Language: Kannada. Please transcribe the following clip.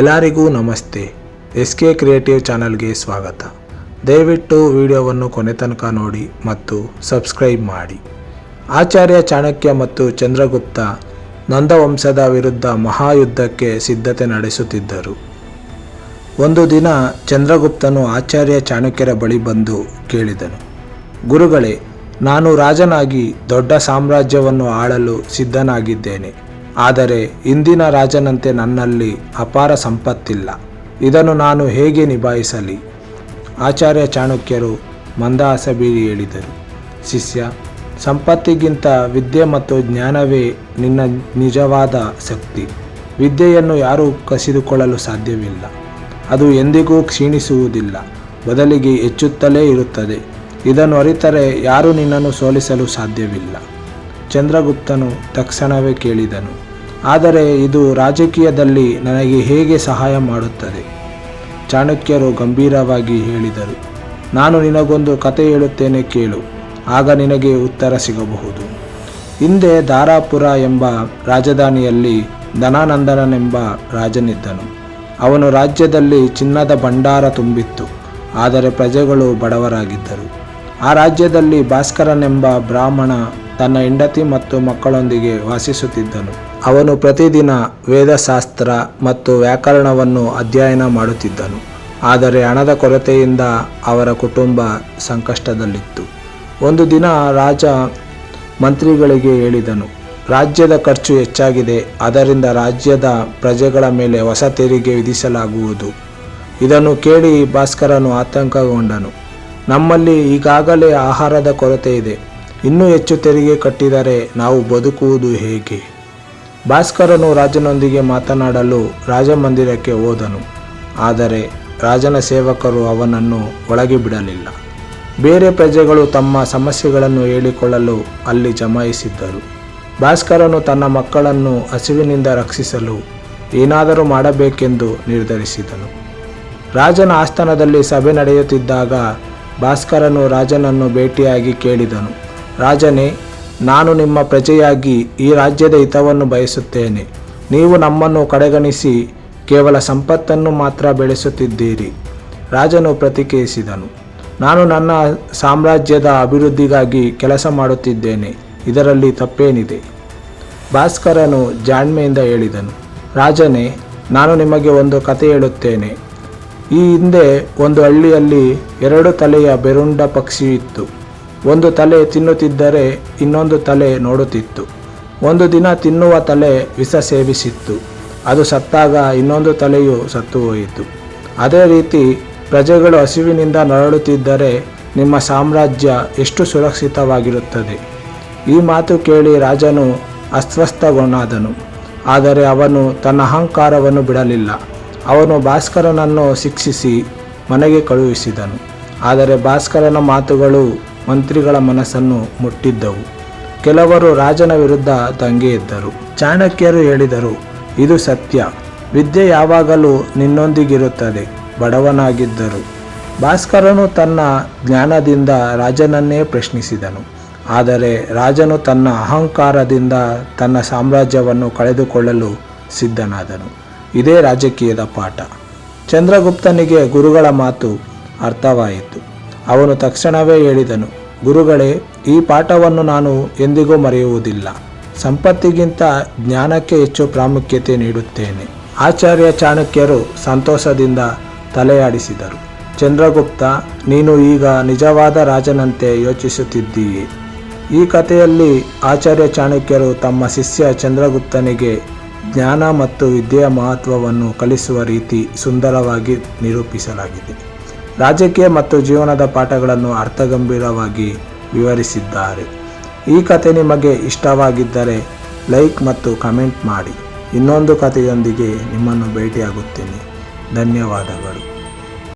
ಎಲ್ಲರಿಗೂ ನಮಸ್ತೆ. ಎಸ್ ಕೆ ಕ್ರಿಯೇಟಿವ್ ಚಾನಲ್ಗೆ ಸ್ವಾಗತ. ದಯವಿಟ್ಟು ವಿಡಿಯೋವನ್ನು ಕೊನೆ ತನಕ ನೋಡಿ ಮತ್ತು ಸಬ್ಸ್ಕ್ರೈಬ್ ಮಾಡಿ. ಆಚಾರ್ಯ ಚಾಣಕ್ಯ ಮತ್ತು ಚಂದ್ರಗುಪ್ತ ನಂದವಂಶದ ವಿರುದ್ಧ ಮಹಾಯುದ್ಧಕ್ಕೆ ಸಿದ್ಧತೆ ನಡೆಸುತ್ತಿದ್ದರು. ಒಂದು ದಿನ ಚಂದ್ರಗುಪ್ತನು ಆಚಾರ್ಯ ಚಾಣಕ್ಯರ ಬಳಿ ಬಂದು ಕೇಳಿದನು. ಗುರುಗಳೇ, ನಾನು ರಾಜನಾಗಿ ದೊಡ್ಡ ಸಾಮ್ರಾಜ್ಯವನ್ನು ಆಳಲು ಸಿದ್ಧನಾಗಿದ್ದೇನೆ. ಆದರೆ ಇಂದಿನ ರಾಜನಂತೆ ನನ್ನಲ್ಲಿ ಅಪಾರ ಸಂಪತ್ತಿಲ್ಲ. ಇದನ್ನು ನಾನು ಹೇಗೆ ನಿಭಾಯಿಸಲಿ? ಆಚಾರ್ಯ ಚಾಣಕ್ಯರು ಮಂದಹಾಸ ಬೀರಿ ಹೇಳಿದರು. ಶಿಷ್ಯ, ಸಂಪತ್ತಿಗಿಂತ ವಿದ್ಯೆ ಮತ್ತು ಜ್ಞಾನವೇ ನಿನ್ನ ನಿಜವಾದ ಶಕ್ತಿ. ವಿದ್ಯೆಯನ್ನು ಯಾರೂ ಕಸಿದುಕೊಳ್ಳಲು ಸಾಧ್ಯವಿಲ್ಲ. ಅದು ಎಂದಿಗೂ ಕ್ಷೀಣಿಸುವುದಿಲ್ಲ. ಬದಲಿಗೆ ಹೆಚ್ಚುತ್ತಲೇ ಇರುತ್ತದೆ. ಇದನ್ನು ಅರಿತರೆ ಯಾರೂ ನಿನ್ನನ್ನು ಸೋಲಿಸಲು ಸಾಧ್ಯವಿಲ್ಲ. ಚಂದ್ರಗುಪ್ತನು ತಕ್ಷಣವೇ ಕೇಳಿದನು, ಆದರೆ ಇದು ರಾಜಕೀಯದಲ್ಲಿ ನನಗೆ ಹೇಗೆ ಸಹಾಯ ಮಾಡುತ್ತದೆ? ಚಾಣಕ್ಯರು ಗಂಭೀರವಾಗಿ ಹೇಳಿದರು, ನಾನು ನಿನಗೊಂದು ಕತೆ ಹೇಳುತ್ತೇನೆ ಕೇಳು, ಆಗ ನಿನಗೆ ಉತ್ತರ ಸಿಗಬಹುದು. ಹಿಂದೆ ದಾರಾಪುರ ಎಂಬ ರಾಜಧಾನಿಯಲ್ಲಿ ಧನಾನಂದನನೆಂಬ ರಾಜನಿದ್ದನು. ಅವನು ರಾಜ್ಯದಲ್ಲಿ ಚಿನ್ನದ ಭಂಡಾರ ತುಂಬಿತ್ತು, ಆದರೆ ಪ್ರಜೆಗಳು ಬಡವರಾಗಿದ್ದರು. ಆ ರಾಜ್ಯದಲ್ಲಿ ಭಾಸ್ಕರನೆಂಬ ಬ್ರಾಹ್ಮಣ ತನ್ನ ಹೆಂಡತಿ ಮತ್ತು ಮಕ್ಕಳೊಂದಿಗೆ ವಾಸಿಸುತ್ತಿದ್ದನು. ಅವನು ಪ್ರತಿದಿನ ವೇದಶಾಸ್ತ್ರ ಮತ್ತು ವ್ಯಾಕರಣವನ್ನು ಅಧ್ಯಯನ ಮಾಡುತ್ತಿದ್ದನು. ಆದರೆ ಹಣದ ಕೊರತೆಯಿಂದ ಅವರ ಕುಟುಂಬ ಸಂಕಷ್ಟದಲ್ಲಿತ್ತು. ಒಂದು ದಿನ ರಾಜ ಮಂತ್ರಿಗಳಿಗೆ ಹೇಳಿದನು, ರಾಜ್ಯದ ಖರ್ಚು ಹೆಚ್ಚಾಗಿದೆ. ಅದರಿಂದ ರಾಜ್ಯದ ಪ್ರಜೆಗಳ ಮೇಲೆ ಹೊಸ ತೆರಿಗೆ ವಿಧಿಸಲಾಗುವುದು. ಇದನ್ನು ಕೇಳಿ ಭಾಸ್ಕರನು ಆತಂಕಗೊಂಡನು. ನಮ್ಮಲ್ಲಿ ಈಗಾಗಲೇ ಆಹಾರದ ಕೊರತೆ ಇದೆ. ಇನ್ನೂ ಹೆಚ್ಚು ತೆರಿಗೆ ಕಟ್ಟಿದರೆ ನಾವು ಬದುಕುವುದು ಹೇಗೆ? ಭಾಸ್ಕರನು ರಾಜನೊಂದಿಗೆ ಮಾತನಾಡಲು ರಾಜಮಂದಿರಕ್ಕೆ ಹೋದನು. ಆದರೆ ರಾಜನ ಸೇವಕರು ಅವನನ್ನು ಒಳಗೆ ಬಿಡಲಿಲ್ಲ. ಬೇರೆ ಪ್ರಜೆಗಳು ತಮ್ಮ ಸಮಸ್ಯೆಗಳನ್ನು ಹೇಳಿಕೊಳ್ಳಲು ಅಲ್ಲಿ ಜಮಾಯಿಸಿದ್ದರು. ಭಾಸ್ಕರನು ತನ್ನ ಮಕ್ಕಳನ್ನು ಹಸಿವಿನಿಂದ ರಕ್ಷಿಸಲು ಏನಾದರೂ ಮಾಡಬೇಕೆಂದು ನಿರ್ಧರಿಸಿದನು. ರಾಜನ ಆಸ್ಥಾನದಲ್ಲಿ ಸಭೆ ನಡೆಯುತ್ತಿದ್ದಾಗ ಭಾಸ್ಕರನು ರಾಜನನ್ನು ಭೇಟಿಯಾಗಿ ಕೇಳಿದನು. ರಾಜನೇ, ನಾನು ನಿಮ್ಮ ಪ್ರಜೆಯಾಗಿ ಈ ರಾಜ್ಯದ ಹಿತವನ್ನು ಬಯಸುತ್ತೇನೆ. ನೀವು ನಮ್ಮನ್ನು ಕಡೆಗಣಿಸಿ ಕೇವಲ ಸಂಪತ್ತನ್ನು ಮಾತ್ರ ಬೆಳೆಸುತ್ತಿದ್ದೀರಿ. ರಾಜನು ಪ್ರತಿಕ್ರಿಯಿಸಿದನು. ನಾನು ನನ್ನ ಸಾಮ್ರಾಜ್ಯದ ಅಭಿವೃದ್ಧಿಗಾಗಿ ಕೆಲಸ ಮಾಡುತ್ತಿದ್ದೇನೆ. ಇದರಲ್ಲಿ ತಪ್ಪೇನಿದೆ. ಭಾಸ್ಕರನು ಜಾಣ್ಮೆಯಿಂದ ಹೇಳಿದನು. ರಾಜನೇ, ನಾನು ನಿಮಗೆ ಒಂದು ಕತೆ ಹೇಳುತ್ತೇನೆ. ಈ ಹಿಂದೆ ಒಂದು ಹಳ್ಳಿಯಲ್ಲಿ ಎರಡು ತಲೆಯ ಬೆರುಂಡ ಪಕ್ಷಿ ಇತ್ತು ಒಂದು ತಲೆ ತಿನ್ನುತ್ತಿದ್ದರೆ ಇನ್ನೊಂದು ತಲೆ ನೋಡುತ್ತಿತ್ತು. ಒಂದು ದಿನ ತಿನ್ನುವ ತಲೆ ವಿಷ ಸೇವಿಸಿತ್ತು. ಅದು ಸತ್ತಾಗ ಇನ್ನೊಂದು ತಲೆಯು ಸತ್ತು ಹೋಯಿತು. ಅದೇ ರೀತಿ ಪ್ರಜೆಗಳು ಹಸಿವಿನಿಂದ ನರಳುತ್ತಿದ್ದರೆ ನಿಮ್ಮ ಸಾಮ್ರಾಜ್ಯ ಎಷ್ಟು ಸುರಕ್ಷಿತವಾಗಿರುತ್ತದೆ? ಈ ಮಾತು ಕೇಳಿ ರಾಜನು ಅಸ್ವಸ್ಥಗೊಂಡಾದನು. ಆದರೆ ಅವನು ತನ್ನ ಅಹಂಕಾರವನ್ನು ಬಿಡಲಿಲ್ಲ. ಅವನು ಭಾಸ್ಕರನನ್ನು ಶಿಕ್ಷಿಸಿ ಮನೆಗೆ ಕಳುಹಿಸಿದನು. ಆದರೆ ಭಾಸ್ಕರನ ಮಾತುಗಳು ಮಂತ್ರಿಗಳ ಮನಸ್ಸನ್ನು ಮುಟ್ಟಿದ್ದವು. ಕೆಲವರು ರಾಜನ ವಿರುದ್ಧ ದಂಗೆ ಇದ್ದರು. ಚಾಣಕ್ಯರು ಹೇಳಿದರು, ಇದು ಸತ್ಯ. ವಿದ್ಯೆ ಯಾವಾಗಲೂ ನಿನ್ನೊಂದಿಗಿರುತ್ತದೆ. ಬಡವನಾಗಿದ್ದರು. ಭಾಸ್ಕರನು ತನ್ನ ಜ್ಞಾನದಿಂದ ರಾಜನನ್ನೇ ಪ್ರಶ್ನಿಸಿದನು. ಆದರೆ ರಾಜನು ತನ್ನ ಅಹಂಕಾರದಿಂದ ತನ್ನ ಸಾಮ್ರಾಜ್ಯವನ್ನು ಕಳೆದುಕೊಳ್ಳಲು ಸಿದ್ಧನಾದನು. ಇದೇ ರಾಜಕೀಯದ ಪಾಠ. ಚಂದ್ರಗುಪ್ತನಿಗೆ ಗುರುಗಳ ಮಾತು ಅರ್ಥವಾಯಿತು. ಅವನು ತಕ್ಷಣವೇ ಹೇಳಿದನು, ಗುರುಗಳೇ, ಈ ಪಾಠವನ್ನು ನಾನು ಎಂದಿಗೂ ಮರೆಯುವುದಿಲ್ಲ. ಸಂಪತ್ತಿಗಿಂತ ಜ್ಞಾನಕ್ಕೆ ಹೆಚ್ಚು ಪ್ರಾಮುಖ್ಯತೆ ನೀಡುತ್ತೇನೆ. ಆಚಾರ್ಯ ಚಾಣಕ್ಯರು ಸಂತೋಷದಿಂದ ತಲೆಯಾಡಿಸಿದರು, ಚಂದ್ರಗುಪ್ತ, ನೀನು ಈಗ ನಿಜವಾದ ರಾಜನಂತೆ ಯೋಚಿಸುತ್ತಿದ್ದೀಯೆ? ಈ ಕಥೆಯಲ್ಲಿ ಆಚಾರ್ಯ ಚಾಣಕ್ಯರು ತಮ್ಮ ಶಿಷ್ಯ ಚಂದ್ರಗುಪ್ತನಿಗೆ ಜ್ಞಾನ ಮತ್ತು ವಿದ್ಯೆಯ ಮಹತ್ವವನ್ನು ಕಲಿಸುವ ರೀತಿ ಸುಂದರವಾಗಿ ನಿರೂಪಿಸಲಾಗಿದೆ. ರಾಜಕೀಯ ಮತ್ತು ಜೀವನದ ಪಾಠಗಳನ್ನು ಅರ್ಥಗಂಭೀರವಾಗಿ ವಿವರಿಸಿದ್ದಾರೆ. ಈ ಕತೆ ನಿಮಗೆ ಇಷ್ಟವಾಗಿದ್ದರೆ ಲೈಕ್ ಮತ್ತು ಕಮೆಂಟ್ ಮಾಡಿ. ಇನ್ನೊಂದು ಕಥೆಯೊಂದಿಗೆ ನಿಮ್ಮನ್ನು ಭೇಟಿಯಾಗುತ್ತೇನೆ. ಧನ್ಯವಾದಗಳು.